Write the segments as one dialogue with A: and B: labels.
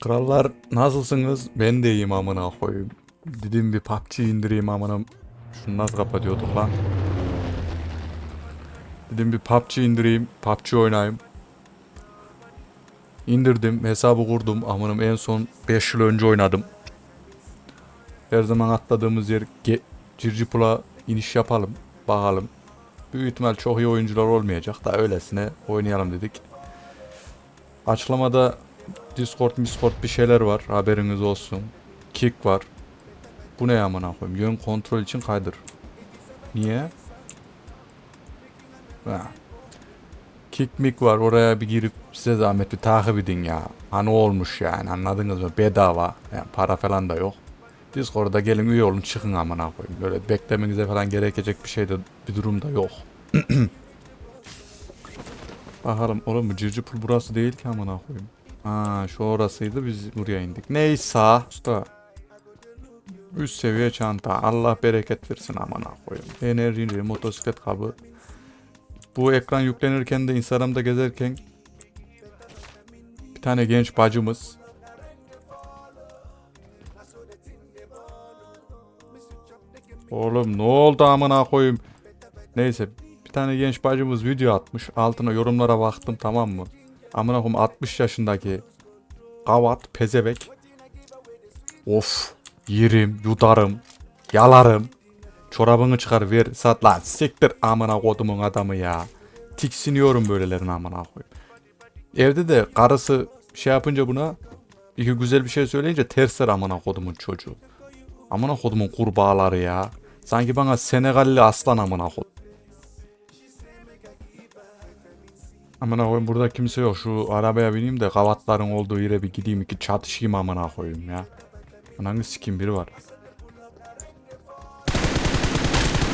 A: Krallar nasılsınız? Ben de iyiyim amına koyayım. Dedim bir PUBG indireyim amına. Şunu nasıl kapatıyorduk lan? Dedim bir PUBG indireyim. PUBG oynayayım. İndirdim. Hesabı kurdum. Amınım en son 5 yıl önce oynadım. Her zaman atladığımız yer Circipul'a iniş yapalım. Bakalım. Büyük ihtimal çok iyi oyuncular olmayacak da öylesine oynayalım dedik. Açıklamada Discord, Discord bir şeyler var. Haberiniz olsun. Kick var. Bu ne amına koyayım? Yön kontrol için kaydır. Niye? Ha. Kick mick var. Oraya bir girip size zahmet bir takip edin ya. Hani olmuş yani anladınız mı? Bedava. Yani para falan da yok. Discord'a gelin üye olun çıkın amına koyayım. Böyle beklemenize falan gerekecek bir şey de bir durum da yok. Bakalım oğlum bu Cırcıpul burası değil ki amına koyayım. Ha şu orasıydı biz buraya indik. Neyse usta. Üst seviye çanta. Allah bereket versin amına koyayım. Enerji, motosiklet kabı. Bu ekran yüklenirken de Instagram'da gezerken bir tane genç bacımız Oğlum ne oldu amına koyayım? Neyse bir tane genç bacımız video atmış. Altına yorumlara baktım tamam mı? Amına koyayım 60 yaşındaki kavat pezevek. Of yerim yudarım yalarım. Çorabını çıkar ver sat lan siktir amına kodumun adamı ya. Tiksiniyorum böylelerine amına koyayım. Evde de karısı şey yapınca buna iki güzel bir şey söyleyince tersler amına kodumun çocuğu. Amına kodumun kurbağaları ya. Sanki bana Senegalli aslan amına kod. Amına koyayım burada kimse yok. Şu arabaya bineyim de kavatların olduğu yere bir gideyim iki çatışayım amına koyayım ya. Ananı sikim biri var.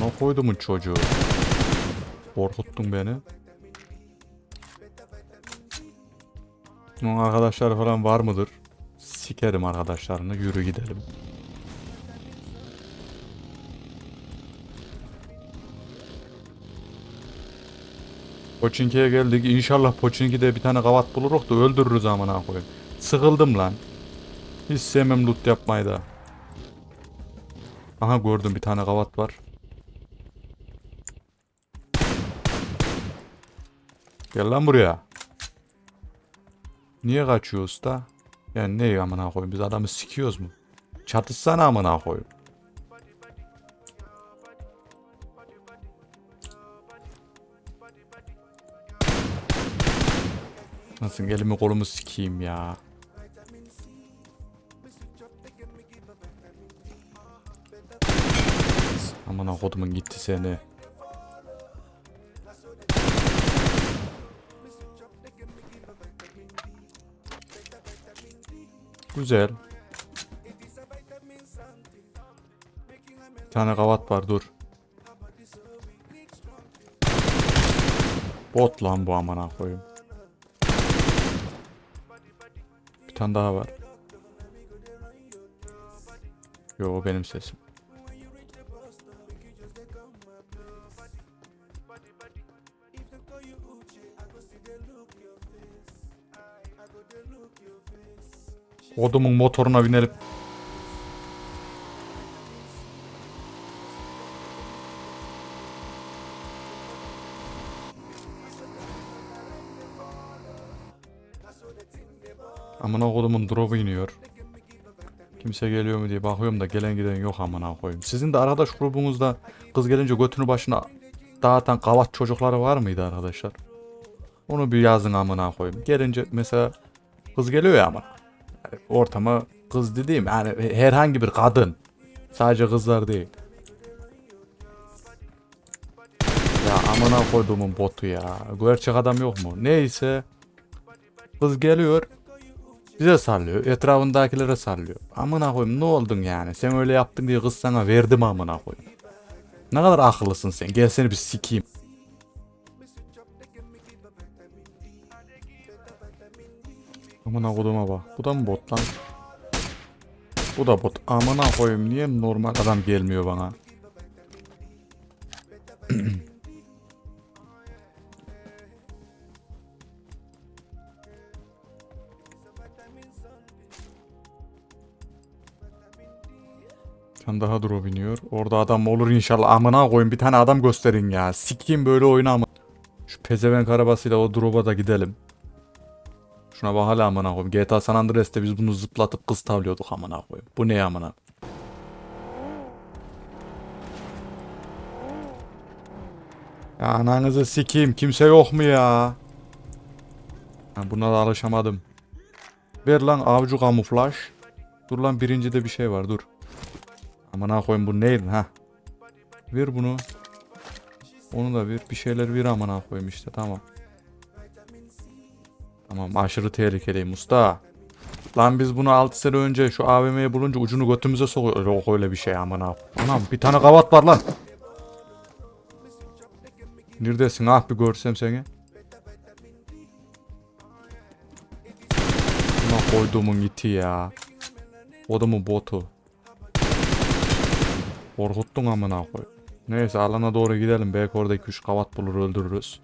A: Ne koydumun çocuğu? Korkuttun beni. Bunun arkadaşları falan var mıdır? Sikerim arkadaşlarını yürü gidelim. Poçinki'ye geldik. İnşallah Poçinki'de bir tane kavat buluruz da öldürürüz amına koyayım. Sıkıldım lan. Hiç sevmem loot yapmayı da. Aha gördüm bir tane kavat var. Gel lan buraya. Niye kaçıyor usta? Yani ne amına koyayım biz adamı sikiyoruz mu? Çatışsana amına koyayım. Nasıl elimi kolumu sikeyim ya. Aman kodumun gitti seni. Güzel. Bir tane kavat var dur. Bot lan bu amına koyayım. Tane daha var. Yo o benim sesim. Odumun motoruna binelim. Amına kodumun drop'u iniyor. Kimse geliyor mu diye bakıyorum da gelen giden yok amına koyayım. Sizin de arkadaş grubunuzda kız gelince götünü başına dağıtan kavat çocukları var mıydı arkadaşlar? Onu bir yazın amına koyayım. Gelince mesela kız geliyor ya ama ortama kız dediğim yani herhangi bir kadın. Sadece kızlar değil. Ya amına koyduğumun botu ya. Gerçek adam yok mu? Neyse. Kız geliyor. Bize sallıyor. Etrafındakilere sallıyor. Amına koyayım ne oldun yani? Sen öyle yaptın diye kız sana verdi mi amına koyayım? Ne kadar akıllısın sen. Gel seni bir sikeyim. Amına koduma bak. Bu da mı bot lan? Bu da bot. Amına koyayım niye normal adam gelmiyor bana? tane daha drop iniyor. Orada adam olur inşallah. Amına koyun bir tane adam gösterin ya. Sikeyim böyle oyunu ama. Şu pezevenk arabasıyla o drop'a da gidelim. Şuna bak hala amına koyayım. GTA San Andreas'te biz bunu zıplatıp kız tavlıyorduk amına koyayım. Bu ne ya amına? Ya ananızı sikeyim. Kimse yok mu ya? Ha, buna da alışamadım. Ver lan avcı kamuflaj. Dur lan birincide bir şey var dur. Amına koyayım bu neydi ha? Ver bunu. Onu da ver. Bir şeyler ver amına koyayım işte tamam. Tamam aşırı tehlikeliyim usta. Lan biz bunu 6 sene önce şu AVM'yi bulunca ucunu götümüze sokuyor. Yok öyle bir şey amına. Anam bir tane kavat var lan. Neredesin ah bir görsem seni. Buna koyduğumun iti ya. O da mı botu? Korkuttun amına koy. Neyse alana doğru gidelim. Belki orada 2-3 kavat bulur öldürürüz.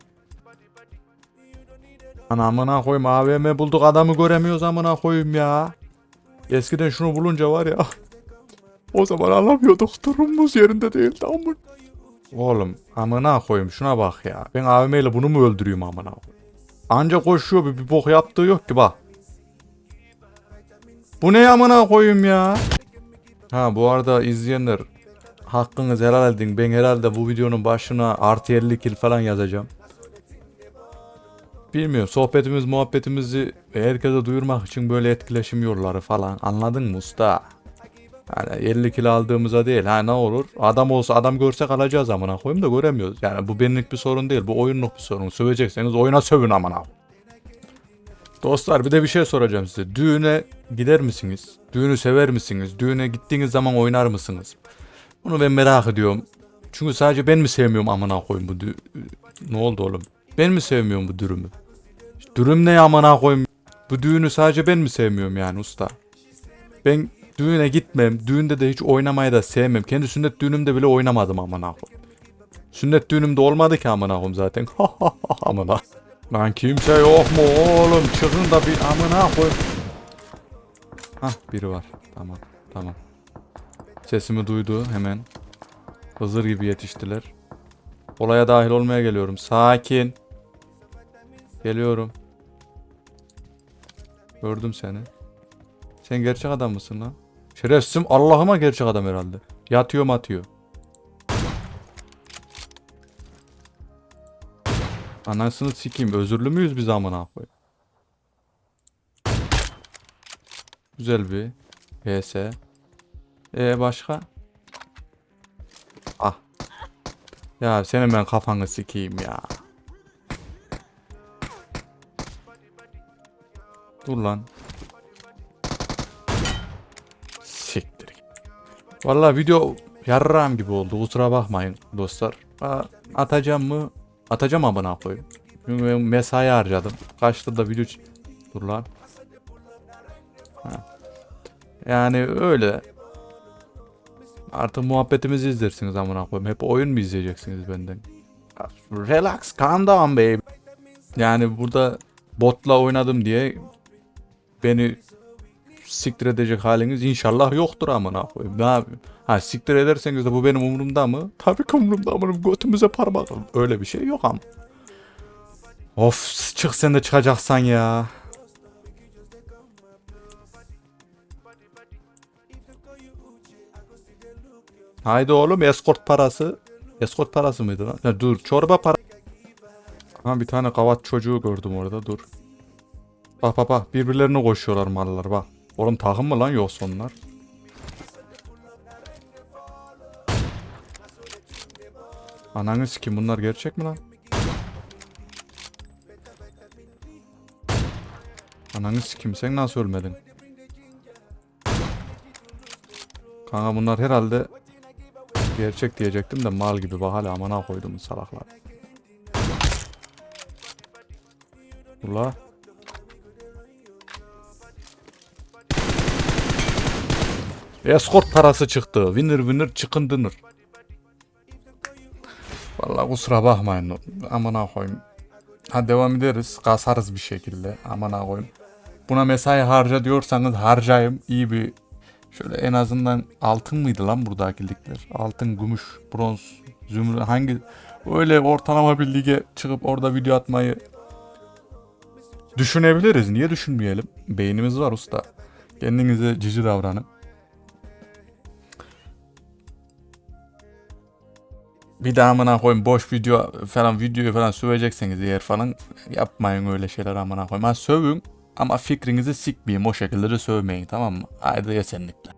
A: Ana amına koyayım AVM bulduk adamı göremiyoruz amına koyayım ya. Eskiden şunu bulunca var ya. O zaman alamıyorduk durumumuz yerinde değildi amın. Oğlum amına koyayım şuna bak ya. Ben AVM ile bunu mu öldürüyorum amına koyayım. Anca koşuyor bir, bir bok yaptığı yok ki bak. Bu ne amına koyayım ya? Ha bu arada izleyenler hakkınız helal edin. Ben herhalde bu videonun başına artı 50 kill falan yazacağım. Bilmiyorum sohbetimiz muhabbetimizi herkese duyurmak için böyle etkileşim yolları falan anladın mı usta? Yani 50 kilo aldığımıza değil ha ne olur adam olsa adam görsek alacağız amına koyayım da göremiyoruz. Yani bu benlik bir sorun değil bu oyunluk bir sorun. Sövecekseniz oyuna sövün amına. Dostlar bir de bir şey soracağım size. Düğüne gider misiniz? Düğünü sever misiniz? Düğüne gittiğiniz zaman oynar mısınız? Bunu ben merak ediyorum. Çünkü sadece ben mi sevmiyorum amına koyayım bu Ne oldu oğlum? Ben mi sevmiyorum bu dürümü? Dürüm ne amına koyayım? Bu düğünü sadece ben mi sevmiyorum yani usta? Ben düğüne gitmem. Düğünde de hiç oynamayı da sevmem. Kendi sünnet düğünümde bile oynamadım amına koyayım. Sünnet düğünümde olmadı ki amına koyayım zaten. amına. Lan kimse yok mu oğlum? Çıkın da bir amına koy. Hah biri var. Tamam tamam. Sesimi duydu hemen. Hızır gibi yetiştiler. Olaya dahil olmaya geliyorum. Sakin. Geliyorum. Gördüm seni. Sen gerçek adam mısın lan? Şerefsizim Allah'ıma gerçek adam herhalde. Yatıyor matıyor. Anasını sikeyim. Özürlü müyüz biz amına koyayım? Güzel bir PS. E başka? Ah. Ya senin ben kafanı sikeyim ya. Dur lan. Siktir. Vallahi video yarram gibi oldu. Kusura bakmayın dostlar. Atacağım mı? Atacağım amına koyayım. Çünkü ben mesai harcadım. Kaçtı da video Dur lan. Ha. Yani öyle. Artık muhabbetimizi izlersiniz amına koyayım. Hep oyun mu izleyeceksiniz benden? Relax, calm down baby. Yani burada botla oynadım diye beni siktir edecek haliniz inşallah yoktur amına koyayım. Ne yapayım? Ha siktir ederseniz de bu benim umurumda mı? Tabii ki umurumda ama götümüze parmak. Öyle bir şey yok ama. Of çık sen de çıkacaksan ya. Haydi oğlum eskort parası. Eskort parası mıydı lan? Ya dur çorba para. Ha bir tane kavat çocuğu gördüm orada dur. Bak bak bak birbirlerine koşuyorlar mallar bak. Oğlum takım mı lan yoksa onlar? Ananı sikim bunlar gerçek mi lan? Ananı sikim sen nasıl ölmedin? Kanka bunlar herhalde gerçek diyecektim de mal gibi bak amına koydum salaklar. Ula. Escort parası çıktı. Winner winner chicken dinner. Vallahi kusura bakmayın. Amına koyayım. Ha devam ederiz. Kasarız bir şekilde. Amına koyayım. Buna mesai harca diyorsanız harcayayım. İyi bir Şöyle en azından altın mıydı lan buradaki ligler? Altın, gümüş, bronz, zümrüt hangi öyle ortalama bir lige çıkıp orada video atmayı düşünebiliriz. Niye düşünmeyelim? Beynimiz var usta. Kendinize cici davranın. Bir daha amına koyayım boş video falan videoyu falan sövecekseniz eğer falan yapmayın öyle şeyler amına koyayım. Ha sövün ama fikrinizi sikmeyin o şekilde de sövmeyin tamam mı? Haydi esenlikler.